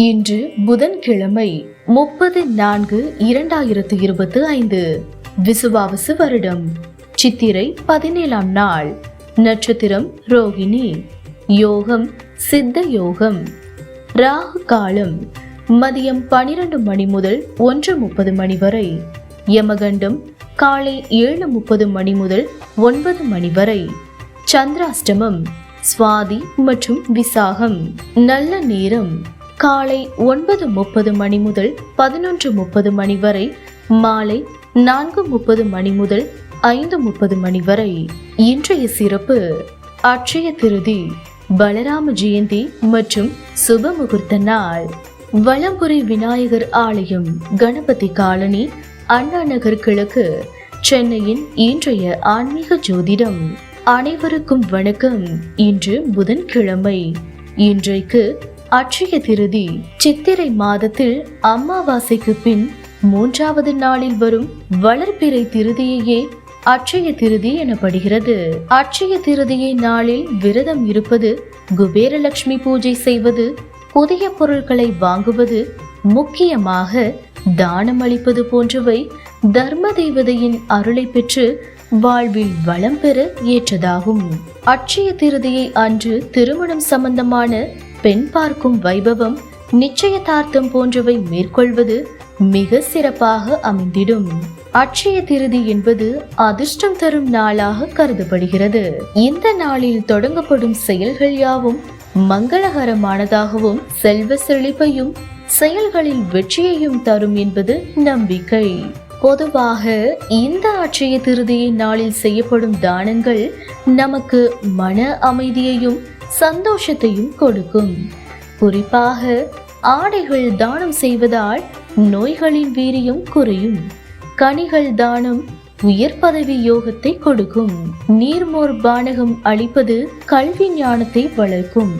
இன்று புதன்கிழமை முப்பது நான்கு இரண்டாயிரத்து இருபத்து ஐந்து. விசுவாவசு வருடம். சித்திரை பதினேழாம் நாள். நட்சத்திரம் ரோகிணி. யோகம் சித்த யோகம். ராகு காலம். மதியம் பனிரெண்டு மணி முதல் ஒன்று முப்பது மணி வரை. யமகண்டம் காலை ஏழு முப்பது மணி முதல் ஒன்பது மணி வரை. சந்திராஷ்டமம் சுவாதி மற்றும் விசாகம். நல்ல நேரம். காலை ஒன்பது முப்பது மணி முதல் பதினொன்று முப்பது மணி வரை மாலை நான்கு முப்பது மணி முதல் ஐந்து முப்பது மணி வரை. இன்றைய சிறப்பு அட்சய திருதி பலராம ஜெயந்தி மற்றும் சுப முகூர்த்த நாள். வலம்புரி விநாயகர் ஆலயம் கணபதி காலனி அண்ணா நகர் கிழக்கு சென்னையின் இன்றைய ஆன்மீக ஜோதிடம். அனைவருக்கும் வணக்கம். இன்று புதன்கிழமை. இன்றைக்கு அட்சய திருதி சித்திரை மாதத்தில் அமாவாசைக்கு பின் மூன்றாவது நாளில் வரும் வளர்பிறை திருதியையே அட்சய திருதி எனப்படுகிறது. அட்சய திருதியை நாளில் விரதம் இருப்பது குபேரலட்சுமி பூஜை செய்வது புதிய பொருட்களை வாங்குவது முக்கியமாக தானம் அளிப்பது போன்றவை தர்ம தேவதையின் அருளை பெற்று வாழ்வில் வளம் பெற ஏற்றதாகும். அட்சய திருதியை அன்று திருமணம் சம்பந்தமான பெண் பார்க்கும் வைபவம் நிச்சயதார்த்தம் போன்றவை மேற்கொள்வது மிக சிறப்பாக அமைந்திடும். அட்சய திருதி என்பது அதிர்ஷ்டம் தரும் நாளாக கருதப்படுகிறது. இந்த நாளில் தொடங்கப்படும் செயல்கள் யாவும் மங்களகரமானதாகவும் செல்வ செழிப்பையும் செயல்களில் வெற்றியையும் தரும் என்பது நம்பிக்கை. பொதுவாக இந்த அட்சய திருதியை நாளில் செய்யப்படும் தானங்கள் நமக்கு மன அமைதியையும் சந்தோஷத்தையும் கொடுக்கும். குறிப்பாக ஆடைகள் தானம் செய்வதால் நோய்களின் வீரியம் குறையும். கனிகள் தானம் உயர் பதவி யோகத்தை கொடுக்கும். நீர்மோர் பானகம் அளிப்பது கல்வி ஞானத்தை வளர்க்கும்.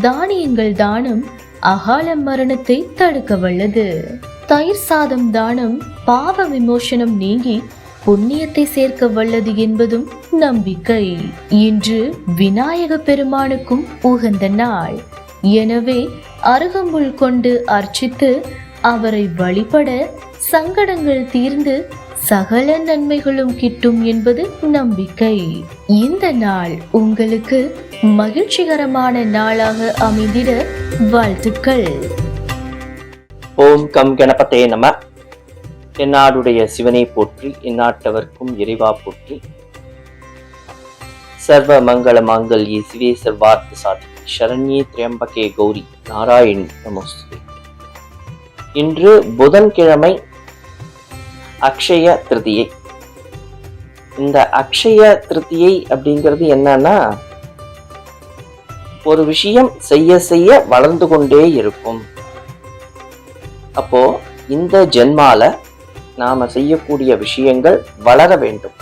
தானியங்கள் தானம் அகால மரணத்தை தடுக்க வல்லது. தயிர் சாதம் தானம் பாவ விமோசனம் நீங்கி புண்ணியத்தை சேர்க்க வல்லது என்பதும் நம்பிக்கை. இன்று விநாயக பெருமானுக்கும் உகந்த நாள். எனவே அருகம்புல் கொண்டு அர்ச்சித்து அவரை வழிபட சங்கடங்கள் தீர்ந்து சகல நன்மைகளும் கிட்டும் என்பது நம்பிக்கை. இந்த நாள் உங்களுக்கு மகிழ்ச்சிகரமான நாளாக அமைந்திட வாழ்த்துக்கள். ஓம் கம் கணபத்தே நம. எந்நாடுடைய சிவனை போற்றி இந்நாட்டவர்க்கும் இறைவா போற்றி. சர்வ மங்கள மாங்கல்யே சிவே சர்வார்த்த சாதி சரண்யே திரியம்பகே கௌரி நாராயணி நமஸ்தே இன்று புதன்கிழமை அக்ஷய திருதியை. இந்த அக்ஷய திருதியை அப்படிங்கிறது என்னன்னா ஒரு விஷயம் செய்ய செய்ய வளர்ந்து கொண்டே இருக்கும். அப்போ இந்த ஜென்மால நாம செய்யக்கூடிய விஷயங்கள் வளர வேண்டும்.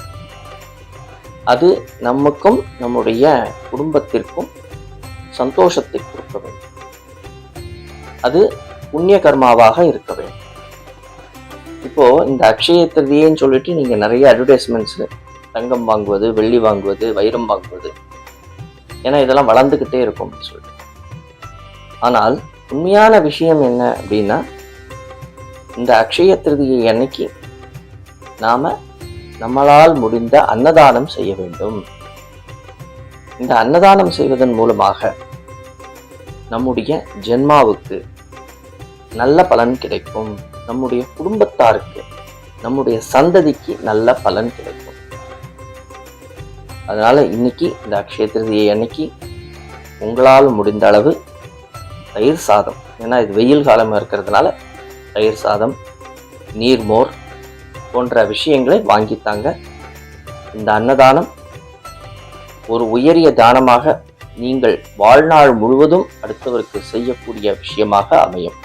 அது நமக்கும் நம்முடைய குடும்பத்திற்கும் சந்தோஷத்தை கொடுக்க வேண்டும். அது புண்ணிய கர்மாவாக இருக்க வேண்டும். இப்போ இந்த அக்ஷய திருதியைன்னு சொல்லிட்டு நீங்க நிறைய அட்வர்டைஸ்மெண்ட்ஸ் தங்கம் வாங்குவது வெள்ளி வாங்குவது வைரம் வாங்குவது. ஏன்னா இதெல்லாம் வளர்ந்துக்கிட்டே இருக்கும் அப்படின்னு சொல்லிட்டு. ஆனால் உண்மையான விஷயம் என்ன அப்படின்னா இந்த அக்ஷய திருதியை அன்னைக்கு நாம நம்மளால் முடிந்த அன்னதானம் செய்ய வேண்டும். இந்த அன்னதானம் செய்வதன் மூலமாக நம்முடைய ஜென்மாவுக்கு நல்ல பலன் கிடைக்கும். நம்முடைய குடும்பத்தாருக்கு நம்முடைய சந்ததிக்கு நல்ல பலன் கிடைக்கும். அதனால இன்னைக்கு இந்த அக்ஷய திருதியை அன்னைக்கு உங்களால் முடிந்த அளவு தயிர் சாதம். ஏன்னா இது வெயில் காலமாக இருக்கிறதுனால தயிர் சாதம் நீர்மோர் போன்ற விஷயங்களை வாங்கித்தாங்க இந்த அன்னதானம் ஒரு உயரிய தானமாக நீங்கள் வாழ்நாள் முழுவதும் அடுத்தவருக்கு செய்யக்கூடிய விஷயமாக அமையும்.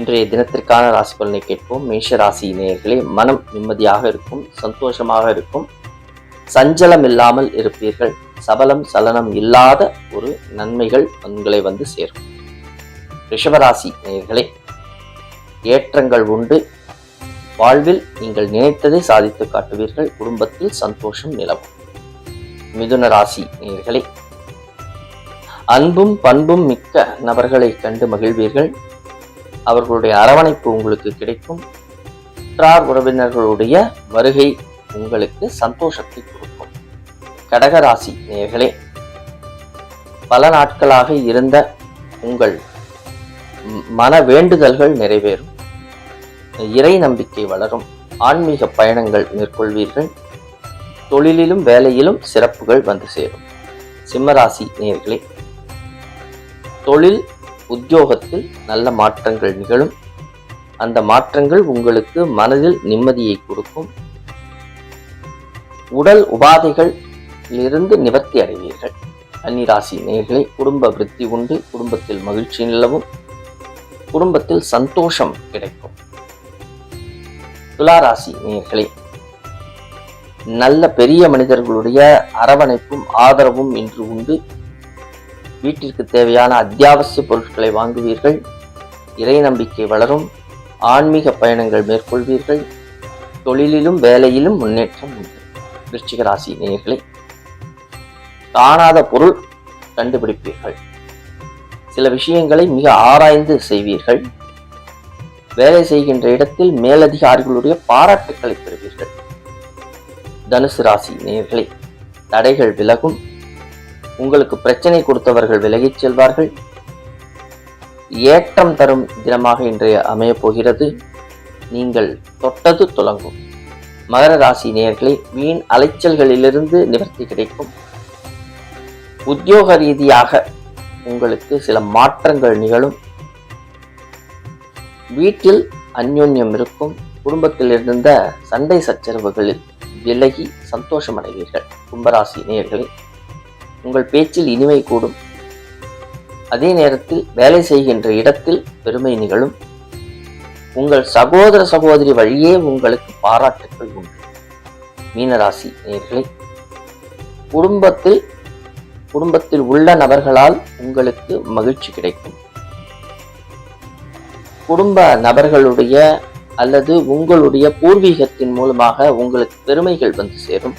இன்றைய தினத்திற்கான ராசி பலனை கேட்போம். மேஷ ராசி நேயர்களே மனம் நிம்மதியாக இருக்கும் சந்தோஷமாக இருக்கும். சஞ்சலம் இல்லாமல் இருப்பீர்கள். சபலம் சலனம் இல்லாத ஒரு நன்மைகள் உங்களை வந்து சேரும். ரிஷபராசி நேயர்களே ஏற்றங்கள் உண்டு. வாழ்வில் நீங்கள் நினைத்ததை சாதித்து காட்டுவீர்கள். குடும்பத்தில் சந்தோஷம் நிலவும். மிதுன ராசி நேர்களை அன்பும் பண்பும் மிக்க நபர்களை கண்டு மகிழ்வீர்கள். அவர்களுடைய அரவணைப்பு உங்களுக்கு கிடைக்கும். உற்றார் உறவினர்களுடைய வருகை உங்களுக்கு சந்தோஷத்தை கொடுக்கும். கடகராசி நேர்களே பல நாட்களாக இருந்த உங்கள் மன வேண்டுதல்கள் நிறைவேறும். இறை நம்பிக்கை வளரும். ஆன்மீக பயணங்கள் மேற்கொள்வீர்கள். தொழிலிலும் வேலையிலும் சிறப்புகள் வந்து சேரும். சிம்மராசி நேர்களே தொழில் உத்தியோகத்தில் நல்ல மாற்றங்கள் நிகழும். அந்த மாற்றங்கள் உங்களுக்கு மனதில் நிம்மதியை கொடுக்கும். உடல் உபாதைகள் இருந்து நிவர்த்தி அடைவீர்கள். கன்னிராசி நேர்களை குடும்ப விருத்தி உண்டு. குடும்பத்தில் மகிழ்ச்சி நிலவும். குடும்பத்தில் சந்தோஷம் கிடைக்கும். துளாராசி நேர்களே நல்ல பெரிய மனிதர்களுடைய அரவணைப்பும் ஆதரவும் இன்று உண்டு. வீட்டிற்கு தேவையான அத்தியாவசிய பொருட்களை வாங்குவீர்கள். இறை நம்பிக்கை வளரும். ஆன்மீக பயணங்கள் மேற்கொள்வீர்கள். தொழிலிலும் வேலையிலும் முன்னேற்றம் உண்டு. விருச்சிக ராசி காணாத பொருள் கண்டுபிடிப்பீர்கள். சில விஷயங்களை மிக ஆராய்ந்து செய்வீர்கள். வேலை செய்கின்ற இடத்தில் மேலதிகாரிகளுடைய பாராட்டுக்களை பெறுவீர்கள். தனுசு ராசி நேயர்களே தடைகள் விலகும். உங்களுக்கு பிரச்சனை கொடுத்தவர்கள் விலகிச் செல்வார்கள். ஏற்றம் தரும் தினமாக இன்றைய அமையப் போகிறது. நீங்கள் தொட்டது துலங்கும். மகர ராசி நேர்களை வீண் அலைச்சல்களிலிருந்து நிவர்த்தி கிடைக்கும். உத்தியோக ரீதியாக உங்களுக்கு சில மாற்றங்கள் நிகழும். வீட்டில் அந்யோன்யம் இருக்கும். குடும்பத்தில் இருந்த சண்டை சச்சரவுகளில் விலகி சந்தோஷம் அடைவீர்கள் கும்பராசி நேயர்களே. உங்கள் பேச்சில் இனிமை கூடும். அதே நேரத்தில் வேலை செய்கின்ற இடத்தில் பெருமை நிகழும். உங்கள் சகோதர சகோதரி வழியே உங்களுக்கு பாராட்டுக்கள் உண்டு. மீனராசி நேர்களே குடும்பத்தில் குடும்பத்தில் உள்ள நபர்களால் உங்களுக்கு மகிழ்ச்சி கிடைக்கும். குடும்ப நபர்களுடைய அல்லது உங்களுடைய பூர்வீகத்தின் மூலமாக உங்களுக்கு பெருமைகள் வந்து சேரும்.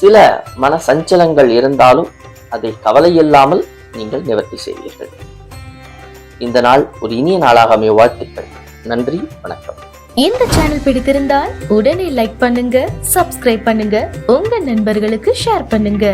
சில மன சஞ்சலங்கள் இருந்தாலும் அதை கவலையில்லாமல் நீங்கள் நிவர்த்தி செய்வீர்கள். இந்த நாள் ஒரு இனிய நாளாக அமைய வாழ்த்துக்கள். நன்றி வணக்கம். இந்த சேனல் பிடித்திருந்தால் உடனே லைக் பண்ணுங்க சப்ஸ்கிரைப் பண்ணுங்க உங்க நண்பர்களுக்கு ஷேர் பண்ணுங்க.